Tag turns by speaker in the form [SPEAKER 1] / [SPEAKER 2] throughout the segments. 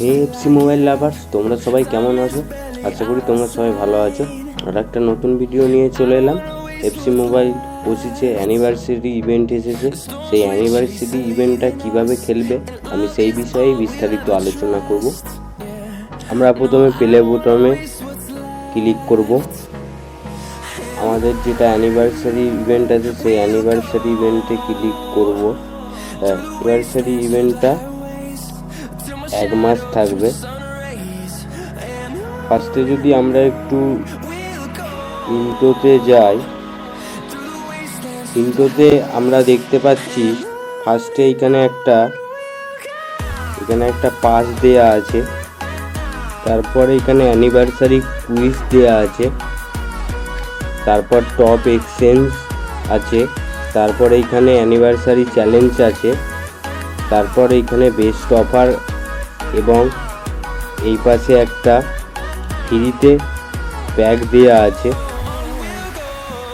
[SPEAKER 1] হে FC mobile lovers তোমরা সবাই কেমন আছো? আশা করি তোমরা সবাই ভালো আছো। আর একটা নতুন ভিডিও নিয়ে চলে এলাম। এফসি মোবাইল বসেছে অ্যানিভার্সারি ইভেন্ট এসেছে। সেই অ্যানিভার্সারি ইভেন্টটা কীভাবে খেলবে, আমি সেই বিষয়ে বিস্তারিত আলোচনা করব। আমরা প্রথমে প্লে বোতামে ক্লিক করব। আমাদের যেটা অ্যানিভার্সারি ইভেন্ট আছে, সেই অ্যানিভার্সারি ইভেন্টে ক্লিক করব। অ্যানিভার্সারি ইভেন্টটা এক মাস থাকবে। ফার্স্টে যদি আমরা একটু ইন্টোতে যাই ইন্টোতে আমরা দেখতে পাচ্ছি ফার্স্টে এখানে একটা এখানে একটা পাস দেয়া আছে। তারপরে এখানে অ্যানিভার্সারি কুইজ দেয়া আছে। তারপর টপ এক্সচেঞ্জ আছে। তারপর এখানে অ্যানিভার্সারি চ্যালেঞ্জ আছে। তারপর এখানে বেস্ট অফার এবং এই পাশে একটা ফ্রিতে প্যাক দেওয়া আছে।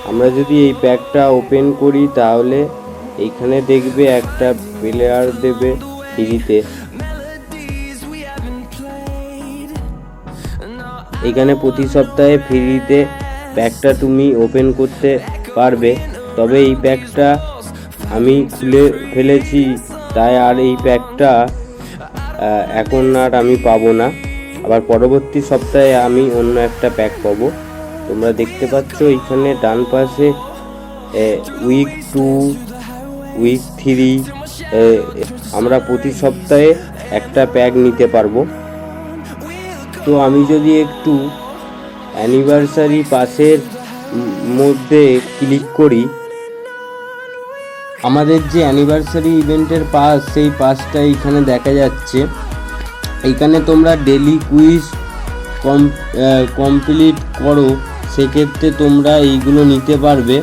[SPEAKER 1] আমরা যদি এই প্যাকটা ওপেন করি তাহলে এইখানে দেখবে একটা প্লেয়ার দেবে ফ্রিতে এখানে প্রতি সপ্তাহে ফ্রিতে প্যাকটা তুমি ওপেন করতে পারবে। তবে এই প্যাকটা আমি খুলে ফেলেছি তাই আর এই আহ, এখন আর আমি পাবো না। আবার পরবর্তী সপ্তাহে আমি অন্য একটা প্যাক পাবো। তোমরা দেখতে পাচ্ছ এখানে ডান পাশে উইক টু উইক থ্রি আমরা প্রতি সপ্তাহে একটা প্যাক নিতে পারব। তো আমি যদি একটু অ্যানিভার্সারি পাসের মধ্যে ক্লিক করি আমাদের যে অ্যানিভার্সারি ইভেন্টের পাস সেই পাসটা এখানে দেখা যাচ্ছে। এইখানে তোমরা ডেলি কুইজ কম কমপ্লিট করো। সেক্ষেত্রে তোমরা এইগুলো নিতে পারবে।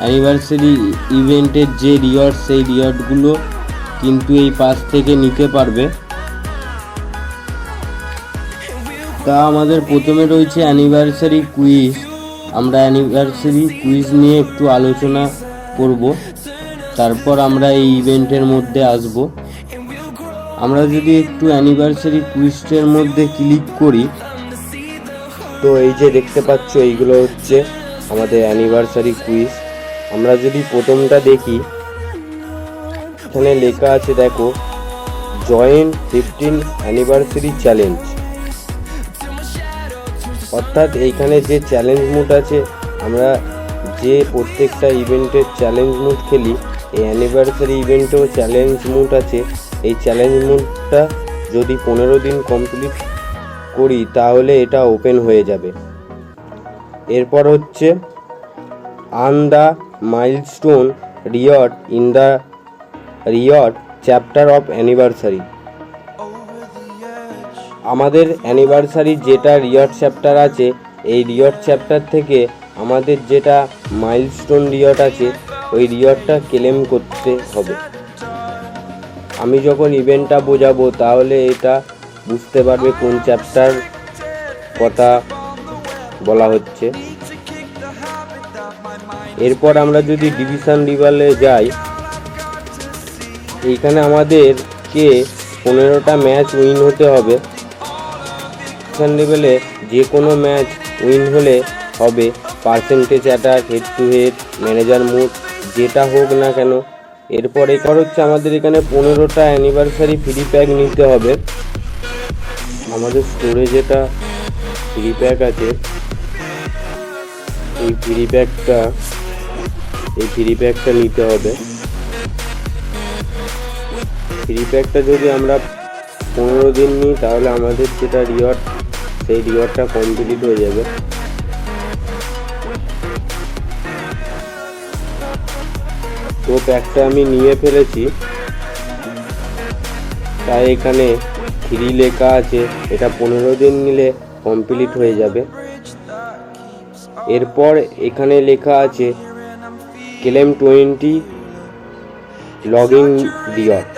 [SPEAKER 1] অ্যানিভার্সারি ইভেন্টের যে রিওয়ার্ড সেই রিওয়ার্ডগুলো কিন্তু এই পাস থেকে নিতে পারবে। তা আমাদের প্রথমে রয়েছে অ্যানিভার্সারি কুইজ আমরা অ্যানিভার্সারি কুইজ নিয়ে একটু আলোচনা করব। তারপর আমরা এই ইভেন্টের মধ্যে আসব। আমরা যদি একটু অ্যানিভার্সারি কুইজের মধ্যে ক্লিক করি, তো এই যে দেখতে পাচ্ছ, এইগুলো হচ্ছে আমাদের অ্যানিভার্সারি কুইজ আমরা যদি প্রথমটা দেখি, এখানে লেখা আছে, দেখো জয়েন্ট ফিফটিন অ্যানিভার্সারি চ্যালেঞ্জ অর্থাৎ এইখানে যে চ্যালেঞ্জ মুড আছে, আমরা যে প্রত্যেকটা ইভেন্টের চ্যালেঞ্জ মুড খেলি এই অ্যানিভার্সারি ইভেন্টেও চ্যালেঞ্জ মুড আছে। এই চ্যালেঞ্জ মুডটা যদি পনেরো দিন কমপ্লিট করি, তাহলে এটা ওপেন হয়ে যাবে। এরপর হচ্ছে on the milestone riot in the riot chapter of anniversary আমাদের অ্যানিভার্সারি যেটা রিয়ট চ্যাপ্টার আছে, এই রিয়ট চ্যাপ্টার থেকে আমাদের যেটা মাইলস্টোন রিয়ট আছে ওই রিয়টটা ক্লেম করতে হবে। আমি যখন ইভেন্টটা বোঝাবো, তাহলে এটা বুঝতে পারবে কোন চ্যাপ্টার কথা বলা হচ্ছে। এরপর আমরা যদি ডিভিশন রিভালে যাই, এইখানে আমাদেরকে পনেরোটা ম্যাচ উইন হতে হবে। ডিভিশন লেভেলে যে কোনো ম্যাচ উইন হলে হবে। Percentage attack, head to head, manager mood যেটা হোক না কেন, এরপর এরপর হচ্ছে আমাদের এখানে পনেরোটা অ্যানিভার্সারি ফ্রি প্যাক নিতে হবে। আমাদের স্টোরে যেটা ফ্রি প্যাক আছে, এই ফ্রি প্যাকটা এই ফ্রি প্যাকটা নিতে হবে। ফ্রি প্যাকটা যদি আমরা পনেরো দিন নিই, তাহলে আমাদের যেটা রিওয়ার্ড সেই রিওয়ার্ডটা কমপ্লিট হয়ে যাবে। তো প্যাকটা আমি নিয়ে ফেলেছি। তাই এখানে ফ্রি লেখা আছে, এটা পনেরো দিন নিলে কমপ্লিট হয়ে যাবে। এরপর এখানে লেখা আছে, ক্লেম টোয়েন্টি লগিং রিওয়ার্ড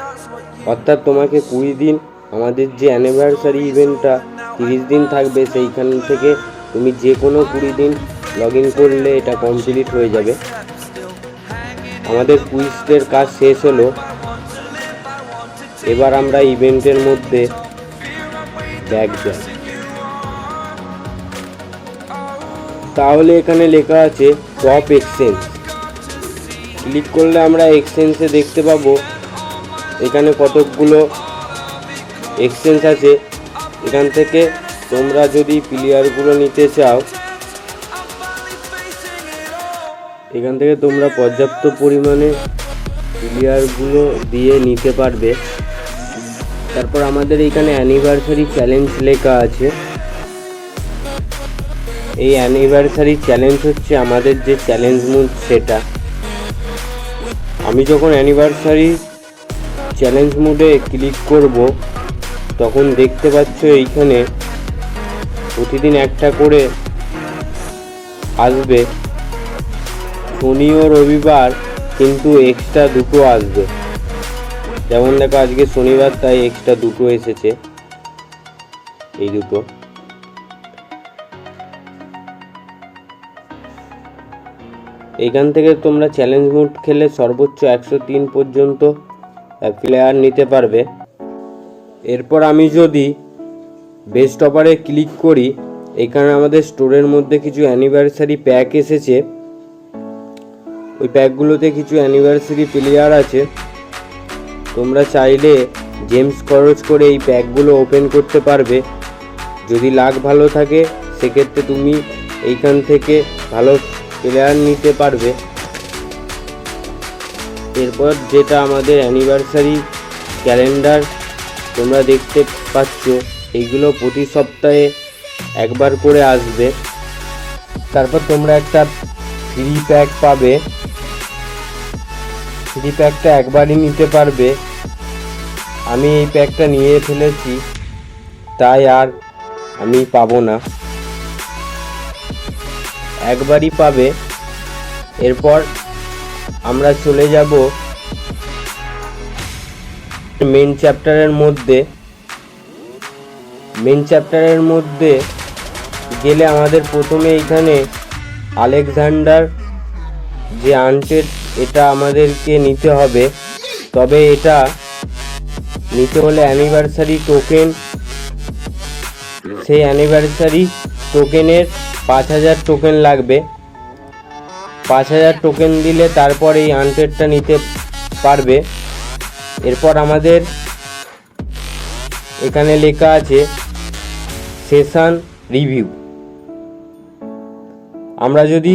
[SPEAKER 1] অর্থাৎ তোমাকে কুড়ি দিন, আমাদের যে অ্যানিভার্সারি ইভেন্টটা তিরিশ দিন থাকবে, সেইখান থেকে তুমি যে কোনো কুড়ি দিন লগ ইন করলে এটা কমপ্লিট হয়ে যাবে। আমাদের কুইজের কাজ শেষ হলো। এবার আমরা ইভেন্টের মধ্যে প্যাক দেয় তাহলে এখানে লেখা আছে টপ এক্সচেঞ্জ। ক্লিক করলে আমরা এক্সচেঞ্জে দেখতে পাবো, এখানে কতকগুলো এক্সচেঞ্জ আছে। এখান থেকে তোমরা যদি প্লেয়ারগুলো নিতে চাও এখান থেকে তোমরা পর্যাপ্ত পরিমাণে প্লেয়ারগুলো দিয়ে নিতে পারবে। তারপর আমাদের এখানে অ্যানিভার্সারি চ্যালেঞ্জ লেখা আছে। এই অ্যানিভার্সারি চ্যালেঞ্জ হচ্ছে আমাদের যে চ্যালেঞ্জ মুড সেটা। আমি যখন অ্যানিভার্সারি চ্যালেঞ্জ মুডে ক্লিক করব, তখন দেখতে পাচ্ছ এইখানে প্রতিদিন একটা করে আসবে। শনি ও রবিবার, কিন্তু এক্সট্রা দুটো আসবে। যেমন দেখো আজকে শনিবার, তাই এক্সট্রা দুটো এসেছে। এই দুটো। এখান থেকে তোমরা চ্যালেঞ্জ মোড খেলে সর্বোচ্চ একশো তিন পর্যন্ত প্লেয়ার নিতে পারবে। এরপর আমি যদি বেস্ট অফারে ক্লিক করি, এখানে আমাদের স্টোরের মধ্যে কিছু অ্যানিভার্সারি প্যাক এসেছে। ওই প্যাকগুলোতে কিছু অ্যানিভার্সারি প্লেয়ার আছে। তোমরা চাইলে জেমস খরচ করে এই প্যাকগুলো ওপেন করতে পারবে। যদি লাক ভালো থাকে, সেক্ষেত্রে তুমি এইখান থেকে ভালো প্লেয়ার নিতে পারবে। এরপর যেটা আমাদের অ্যানিভার্সারি ক্যালেন্ডার তোমরা দেখতে পাচ্ছ, এইগুলো প্রতি সপ্তাহে একবার করে আসবে। তারপর তোমরা একটা ফ্রি প্যাক পাবে। ফ্রি প্যাকটা একবারই নিতে পারবে, আমি এই প্যাকটা নিয়ে ফেলেছি, তাই আর আমি পাবো না। একবারই পাবে, এরপর আমরা চলে যাব মেন চ্যাপ্টারের মধ্যে। মেন চ্যাপ্টারের মধ্যে গেলে আমাদের প্রথমে এখানে আলেকজান্ডার, যে আনটেড এটা আমাদেরকে নিতে হবে। তবে এটা নিতে হলে অ্যানিভার্সারি টোকেন সেই অ্যানিভার্সারি টোকেনের পাঁচ হাজার টোকেন লাগবে। পাঁচ হাজার টোকেন দিলে তারপর এই আনটেডটা নিতে পারবে। এরপর আমাদের এখানে লেখা আছে সেশন রিভিউ আমরা যদি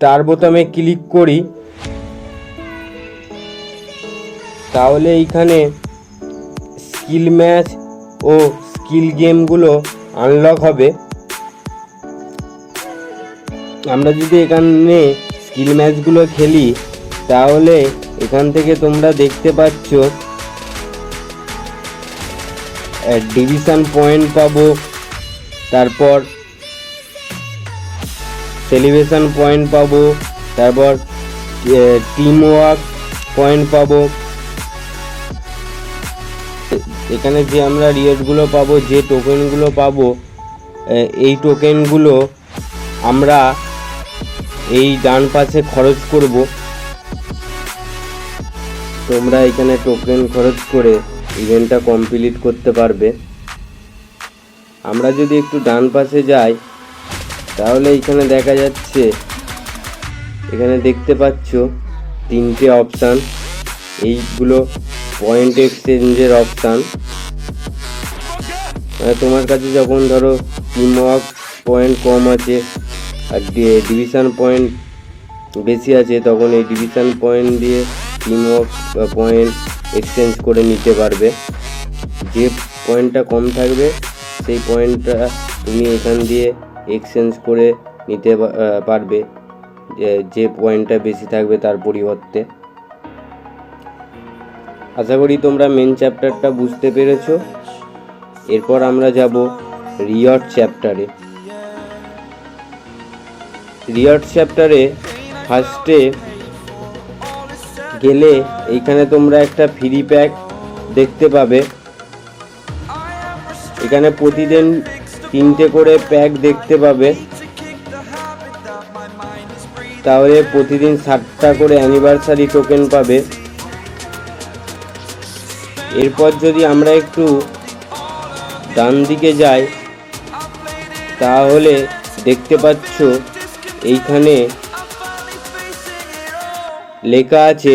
[SPEAKER 1] স্টার বোতামে ক্লিক করি। তাহলে এইখানে স্কিল ম্যাচ ও স্কিল গেমগুলো আনলক হবে। আমরা যদি এখানে স্কিল ম্যাচগুলো খেলি, তাহলে এখান থেকে তোমরা দেখতে পাচ্ছ ডিভিশন পয়েন্ট পাবো। তারপর সেলিব্রেশন পয়েন্ট পাবো, তারপর টিম ওয়ার্ক পয়েন্ট পাবো। এখানে যে আমরা রিওয়ার্ডগুলো পাবো, যে টোকেনগুলো পাবো এই টোকেনগুলো আমরা এই ডান পাশে খরচ করব। তোমরা এখানে টোকেন খরচ করে ইভেন্টটা কমপ্লিট করতে পারবে। আমরা যদি একটু ডান পাশে যাই তাহলে এখানে দেখা যাচ্ছে, এখানে দেখতে পাচ্ছ তিনটে অপশান এইগুলো পয়েন্ট এক্সচেঞ্জের অপশান তোমার কাছে যখন ধরো টিম ওয়ার্ক পয়েন্ট কম আছে আর ডিভিশন পয়েন্ট বেশি আছে, তখন এই ডিভিশন পয়েন্ট দিয়ে টিম ওয়ার্ক পয়েন্ট এক্সচেঞ্জ করে নিতে পারবে। যে পয়েন্টটা কম থাকবে, সেই পয়েন্টটা তুমি এখান দিয়ে এক্সচেঞ্জ করে নিতে পারবে, যে- পয়েন্টটা বেশি থাকবে তার পরিবর্তে। আশা করি তোমরা মেন চ্যাপ্টারটা বুঝতে পেরেছ। এরপর আমরা যাব রিয়ট চ্যাপ্টারে রিয়ট চ্যাপ্টারে ফার্স্টে গেলে এইখানে তোমরা একটা ফ্রি প্যাক দেখতে পাবে। এখানে প্রতিদিন তিনটে করে প্যাক দেখতে পাবে। তাহলে প্রতিদিন ষাটটা করে অ্যানিভার্সারি টোকেন পাবে। এরপর যদি আমরা একটু ডান দিকে যাই, তাহলে দেখতে পাচ্ছ এইখানে লেখা আছে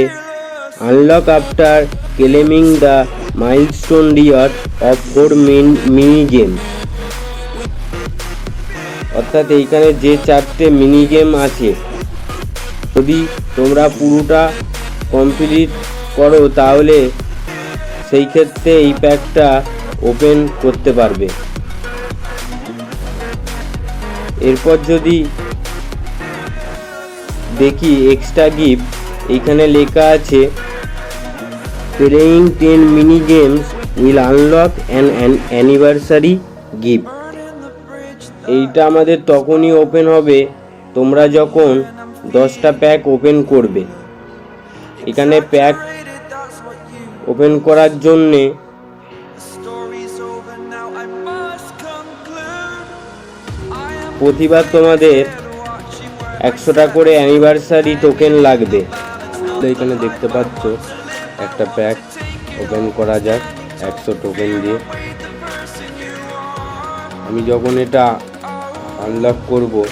[SPEAKER 1] unlock after claiming the milestone reward of four mini game অর্থাৎ এইখানে যে চারটে মিনি গেম আছে, যদি তোমরা পুরোটা কমপ্লিট করো, তাহলে সেই ক্ষেত্রে এই প্যাকটা ওপেন করতে পারবে। এরপর যদি দেখি এক্সট্রা গিফট এইখানে লেখা আছে playing ten mini games will unlock an anniversary gift এইটা আমাদের তখনই ওপেন হবে, তোমরা যখন দশটা প্যাক ওপেন করবে। এখানে প্যাক ওপেন করার জন্যে প্রতিবার তোমাদের একশোটা করে অ্যানিভার্সারি টোকেন লাগবে। তো এখানে দেখতে পাচ্ছ, একটা প্যাক ওপেন করা যাক, একশো টোকেন দিয়ে। আমি যখন এটা আনলক করব।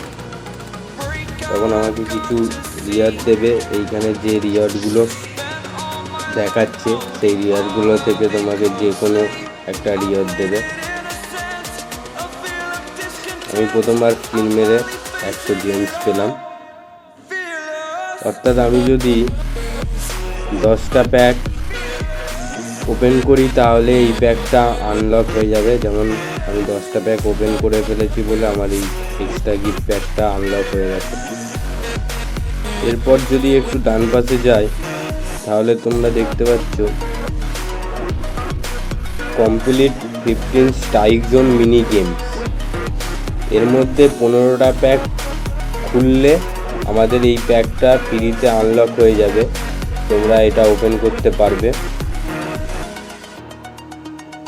[SPEAKER 1] তখন আমাকে কিছু রিয়ার দেবে। এইখানে যে রিয়ারগুলো দেখাচ্ছে, সেই রিয়ারগুলো থেকে তোমাকে যে কোনো একটা রিয়ার দেবে। আমি প্রথমবার স্ক্রিন মেরে একশো জেমস পেলাম। অর্থাৎ আমি যদি দশটা প্যাক ওপেন করি, তাহলে এই প্যাকটা আনলক হয়ে যাবে। যেমন আমি দশটা প্যাক ওপেন করে ফেলেছি বলে আমার এই এক্সট্রা গিফট প্যাকটা আনলক হয়ে গেছে। এরপর যদি একটু ডান পাশে যাই, তাহলে তোমরা দেখতে পাচ্ছ complete fifteen strike zone mini games এর মধ্যে পনেরোটা প্যাক খুললে আমাদের এই প্যাকটা ফ্রিতে আনলক হয়ে যাবে। তোমরা এটা ওপেন করতে পারবে।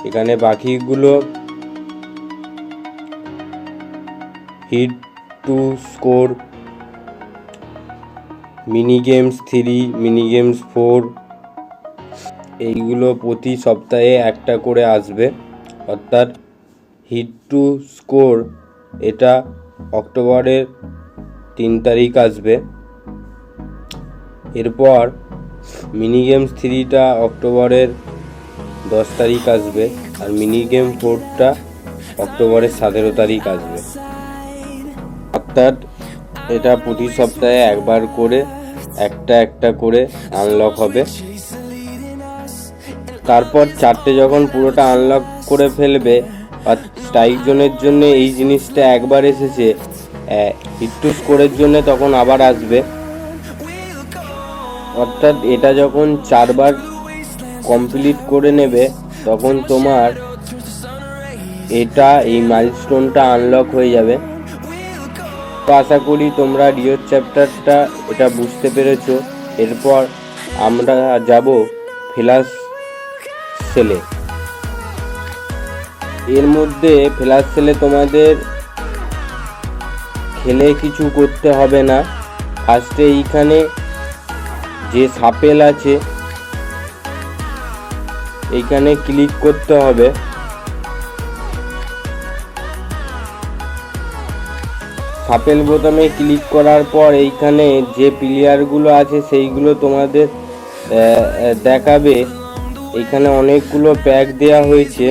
[SPEAKER 1] এখানে বাকিগুলো hit to score mini games three mini games four, এইগুলো প্রতি সপ্তাহে একটা করে আসবে। অর্থাৎ হিট টু স্কোর এটা অক্টোবরের তিন তারিখ আসবে। এরপর মিনি গেমস থ্রিটা অক্টোবরের দশ তারিখ আসবে আর মিনি গেম ফোরটা অক্টোবরের সতেরো তারিখ আসবে। অর্থাৎ এটা প্রতি সপ্তাহে একবার করে, একটা একটা করে আনলক হবে। তারপর চারটে যখন পুরোটা আনলক করে ফেলবে বা স্ট্রাইক জোনের জন্য এই জিনিসটা একবার এসেছে হিট্টু স্কোরের জন্য তখন আবার আসবে। অর্থাৎ এটা যখন চারবার কমপ্লিট করে নেবে, তখন তোমার এটা এই মাইলস্টোনটা আনলক হয়ে যাবে। তো আশা করি তোমরা রিওর চ্যাপ্টারটা এটা বুঝতে পেরেছ। এরপর আমরা যাব ফ্লাস সেলে। এর মধ্যে ফ্লাস সেলে তোমাদের খেলে কিছু করতে হবে না। ফার্স্টে এইখানে যে সাপেল আছে, এইখানে ক্লিক করতে হবে। সাপেল বোতামে ক্লিক করার পর এইখানে যে প্লেয়ারগুলো আছে সেইগুলো তোমাদের দেখাবে। এখানে অনেকগুলো প্যাক দেয়া হয়েছে।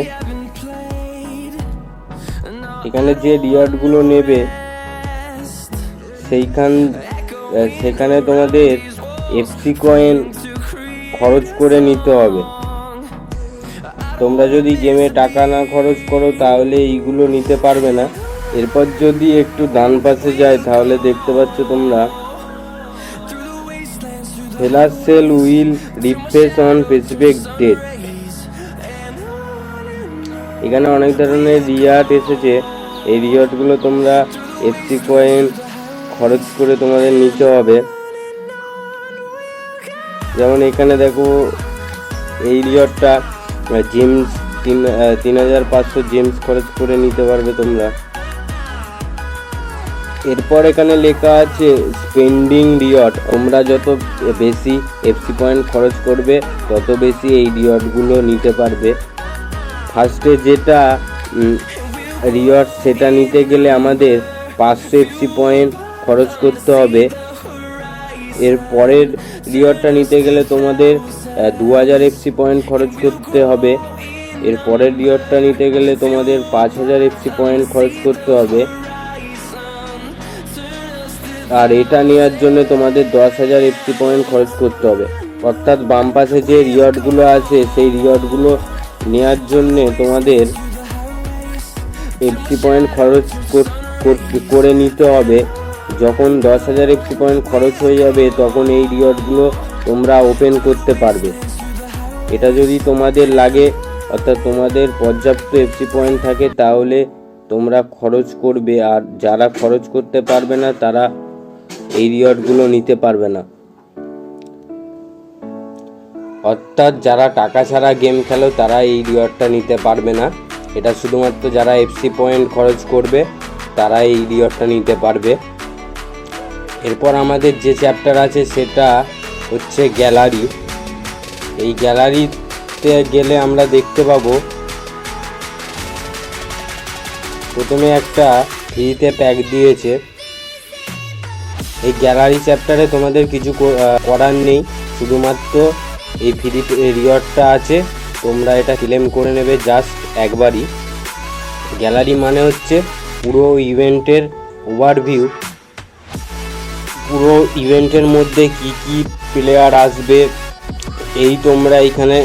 [SPEAKER 1] এখানে যে রিয়ার্ডগুলো নেবে, সেইখান সেখানে তোমাদের এফসি কয়েন খরচ করে নিতে হবে। তোমরা যদি গেমে টাকা না খরচ করো, তাহলে এইগুলো নিতে পারবে না। এরপর যদি একটু ডান পাশে যায়, তাহলে দেখতে পাচ্ছ তোমরা ফেলার sale will refresh on specific date এখানে অনেক ধরনের রিয়ার্ট এসেছে। এই রিয়ার্টগুলো তোমরা এফসি কয়েন খরচ করে তোমাদের নিতে হবে। যেমন এখানে দেখো, এই রিয়ারটা জেমস তিন তিন হাজার পাঁচশো জেমস খরচ করে নিতে পারবে তোমরা। এরপর এখানে লেখা আছে স্পেন্ডিং রিওয়ার্ড তোমরা যত বেশি এফসি পয়েন্ট খরচ করবে, তত বেশি এই রিওয়ার্ডগুলো নিতে পারবে। ফার্স্টে যেটা রিওয়ার্ড সেটা নিতে গেলে আমাদের পাঁচশো এফসি পয়েন্ট খরচ করতে হবে। এর পরের রিওয়ার্ডটা নিতে গেলে তোমাদের দু হাজার এফসি পয়েন্ট খরচ করতে হবে। এর পরের রিওয়ার্ডটা নিতে গেলে তোমাদের পাঁচ হাজার এফসি পয়েন্ট খরচ করতে হবে। আর এটা নেওয়ার জন্য তোমাদের দশ হাজার এফসি পয়েন্ট খরচ করতে হবে। অর্থাৎ বাম পাশে যে রিওয়ার্ডগুলো আছে, সেই রিওয়ার্ডগুলো নেওয়ার জন্যে তোমাদের এফসি পয়েন্ট খরচ কর- নিতে হবে। যখন দশ হাজার এফসি পয়েন্ট খরচ হয়ে যাবে, তখন এই রিওয়ার্ডগুলো তোমরা ওপেন করতে পারবে। এটা যদি তোমাদের লাগে, অর্থাৎ তোমাদের পর্যাপ্ত এফসি পয়েন্ট থাকে, তাহলে তোমরা খরচ করবে। আর যারা খরচ করতে পারবে না, তারা এই রিওয়ার্ডগুলো নিতে পারবে না। অর্থাৎ যারা টাকা ছাড়া গেম খেলো, তারা এই রিওয়ার্ডটা নিতে পারবে না। এটা শুধুমাত্র যারা এফসি পয়েন্ট খরচ করবে, তারা এই রিওয়ার্ডটা নিতে পারবে। এরপর আমাদের যে চ্যাপ্টার আছে, সেটা হচ্ছে গ্যালারি এই গ্যালারিতে গেলে আমরা দেখতে পাবো, প্রথমে একটা ফ্রিতে প্যাক দিয়েছে। এই গ্যালারি চ্যাপ্টারে তোমাদের কিছু করার নেই। শুধুমাত্র এই ফ্রি রিওয়ার্ডটা আছে। তোমরা এটা ক্লেম করে নেবে জাস্ট একবারই। গ্যালারি মানে হচ্ছে পুরো ইভেন্টের ওভারভিউ পুরো ইভেন্টের মধ্যে কি কি প্লেয়ার আসবে, এই তোমরা এইখানে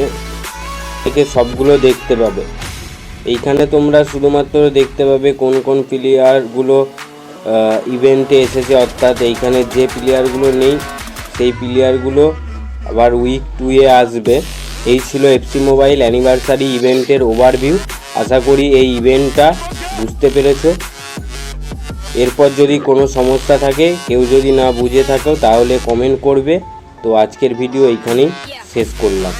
[SPEAKER 1] থেকে সবগুলো দেখতে পাবে। এইখানে তোমরা শুধুমাত্র দেখতে পাবে কোন কোন প্লেয়ারগুলো ইভেন্টে এসেছে, অর্থাৎ এইখানে যে প্লেয়ারগুলো নেই, সেই প্লেয়ারগুলো আবার উইক টুয়ে আসবে। এই ছিল এফসি মোবাইল অ্যানিভার্সারি ইভেন্টের ওভারভিউ আশা করি এই ইভেন্টটা বুঝতে পেরেছ। এরপর যদি কোনো সমস্যা থাকে, কেউ যদি না বুঝে থাকো, তাহলে কমেন্ট করবে। তো আজকের ভিডিও এইখানেই শেষ করলাম।